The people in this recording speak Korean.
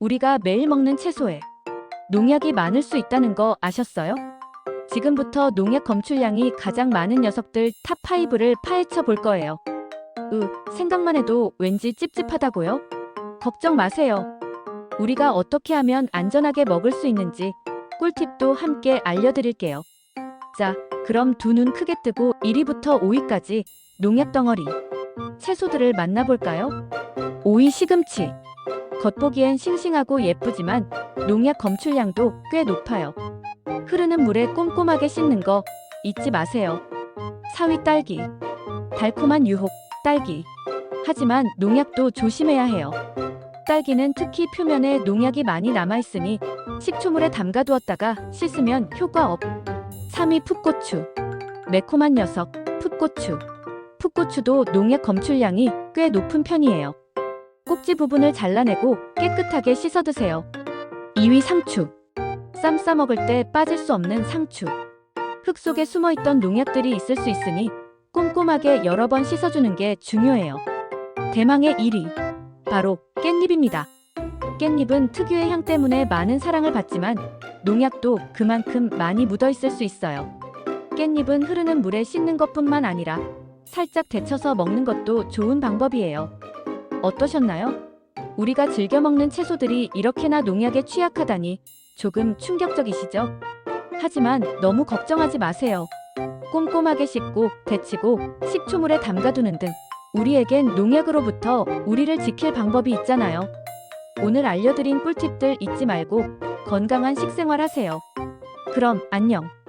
우리가 매일 먹는 채소에 농약이 많을 수 있다는 거 아셨어요? 지금부터 농약 검출량이 가장 많은 녀석들 탑5를 파헤쳐 볼 거예요. 으, 생각만 해도 왠지 찝찝하다고요? 걱정 마세요. 우리가 어떻게 하면 안전하게 먹을 수 있는지 꿀팁도 함께 알려드릴게요. 자, 그럼 두 눈 크게 뜨고 1위부터 5위까지 농약 덩어리 채소들을 만나볼까요? 5위 시금치. 겉보기엔 싱싱하고 예쁘지만 농약 검출량도 꽤 높아요. 흐르는 물에 꼼꼼하게 씻는 거 잊지 마세요. 4위 딸기. 달콤한 유혹, 딸기. 하지만 농약도 조심해야 해요. 딸기는 특히 표면에 농약이 많이 남아있으니 식초물에 담가두었다가 씻으면 효과 없. 3위 풋고추. 매콤한 녀석, 풋고추. 풋고추도 농약 검출량이 꽤 높은 편이에요. 꼭지 부분을 잘라내고 깨끗하게 씻어 드세요. 2위 상추. 쌈 싸 먹을 때 빠질 수 없는 상추. 흙 속에 숨어 있던 농약들이 있을 수 있으니 꼼꼼하게 여러 번 씻어주는 게 중요해요. 대망의 1위. 바로 깻잎입니다. 깻잎은 특유의 향 때문에 많은 사랑을 받지만 농약도 그만큼 많이 묻어 있을 수 있어요. 깻잎은 흐르는 물에 씻는 것뿐만 아니라 살짝 데쳐서 먹는 것도 좋은 방법이에요. 어떠셨나요? 우리가 즐겨 먹는 채소들이 이렇게나 농약에 취약하다니 조금 충격적이시죠? 하지만 너무 걱정하지 마세요. 꼼꼼하게 씻고 데치고 식초물에 담가두는 등 우리에겐 농약으로부터 우리를 지킬 방법이 있잖아요. 오늘 알려드린 꿀팁들 잊지 말고 건강한 식생활 하세요. 그럼 안녕.